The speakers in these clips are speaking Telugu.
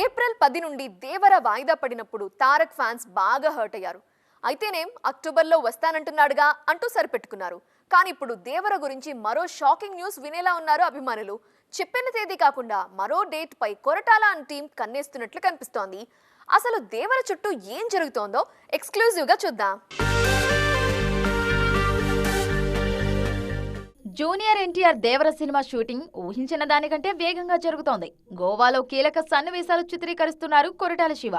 ఏప్రిల్ పది నుండి దేవర వాయిదా పడినప్పుడు తారక్ ఫ్యాన్స్ బాగా హర్ట్ అయ్యారు. అయితేనేం అక్టోబర్లో వస్తానంటున్నాడుగా అంటూ సరిపెట్టుకున్నారు. కానీ ఇప్పుడు దేవర గురించి మరో షాకింగ్ న్యూస్ వినేలా ఉన్నారు అభిమానులు. చెప్పిన తేదీ కాకుండా మరో డేట్ పై కొరటాల అని టీం కన్నేస్తున్నట్లు కనిపిస్తోంది. అసలు దేవర చుట్టూ ఏం జరుగుతోందో ఎక్స్క్లూజివ్గా చూద్దాం. Junior NTR Devara cinema shooting ఊహించిన దానికంటే వేగంగా జరుగుతోంది. గోవాలో కీలక సన్నివేశాలు చిత్రీకరిస్తున్నారు కొరటాల శివ.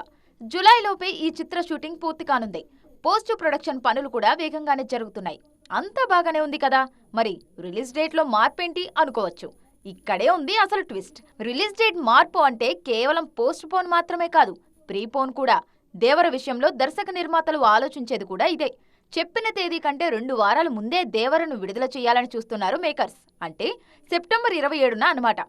జులైలోపే ఈ చిత్ర షూటింగ్ పూర్తి కానుంది. పోస్ట్ ప్రొడక్షన్ పనులు కూడా వేగంగానే జరుగుతున్నాయి. అంతా బాగానే ఉంది కదా? మరి రిలీజ్ డేట్లో మార్పేంటి అనుకోవచ్చు. ఇక్కడే ఉంది అసలు ట్విస్ట్. రిలీజ్ డేట్ మార్పు అంటే కేవలం పోస్ట్ పోన్ మాత్రమే కాదు ప్రీపోన్ కూడా. దేవర విషయంలో దర్శక నిర్మాతలు ఆలోచించేది కూడా ఇదే. చెప్పిన తేదీ కంటే రెండు వారాల ముందే దేవరను విడుదల చేయాలని చూస్తున్నారు మేకర్స్. అంటే సెప్టెంబర్ ఇరవై ఏడున అన్నమాట.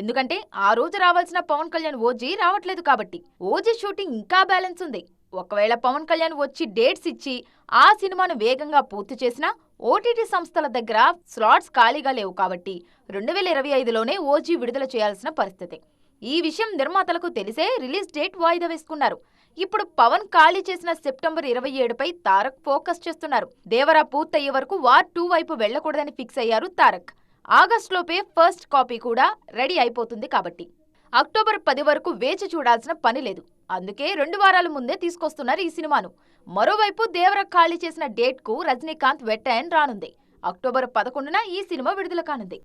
ఎందుకంటే ఆ రోజు రావాల్సిన పవన్ కళ్యాణ్ ఓజీ రావట్లేదు కాబట్టి. ఓజీ షూటింగ్ ఇంకా బ్యాలెన్స్ ఉంది. ఒకవేళ పవన్ కళ్యాణ్ వచ్చి డేట్స్ ఇచ్చి ఆ సినిమాను వేగంగా పూర్తి చేసినా ఓటీటీ సంస్థల దగ్గర స్లాట్స్ ఖాళీగా లేవు కాబట్టి రెండు వేల ఇరవై ఐదులోనే ఓజీ విడుదల చేయాల్సిన పరిస్థితి. ఈ విషయం నిర్మాతలకు తెలిసే రిలీజ్ డేట్ వాయిదా వేసుకున్నారు. ఇప్పుడు పవన్ ఖాళీ చేసిన సెప్టెంబర్ ఇరవై ఏడుపై తారక్ ఫోకస్ చేస్తున్నారు. దేవరా పూర్తయ్యే వరకు వార్ టూ వైపు వెళ్ళకూడదని ఫిక్స్ అయ్యారు తారక్. ఆగస్టులోపే ఫస్ట్ కాపీ కూడా రెడీ అయిపోతుంది కాబట్టి. అక్టోబర్ పది వరకు వేచి చూడాల్సిన పని లేదు. అందుకే రెండు వారాల ముందే తీసుకొస్తున్నారు ఈ సినిమాను. మరోవైపు దేవర ఖాళీ చేసిన డేట్కు రజనీకాంత్ వెట్టాయని రానుంది. అక్టోబర్ పదకొండున ఈ సినిమా విడుదల కానుంది.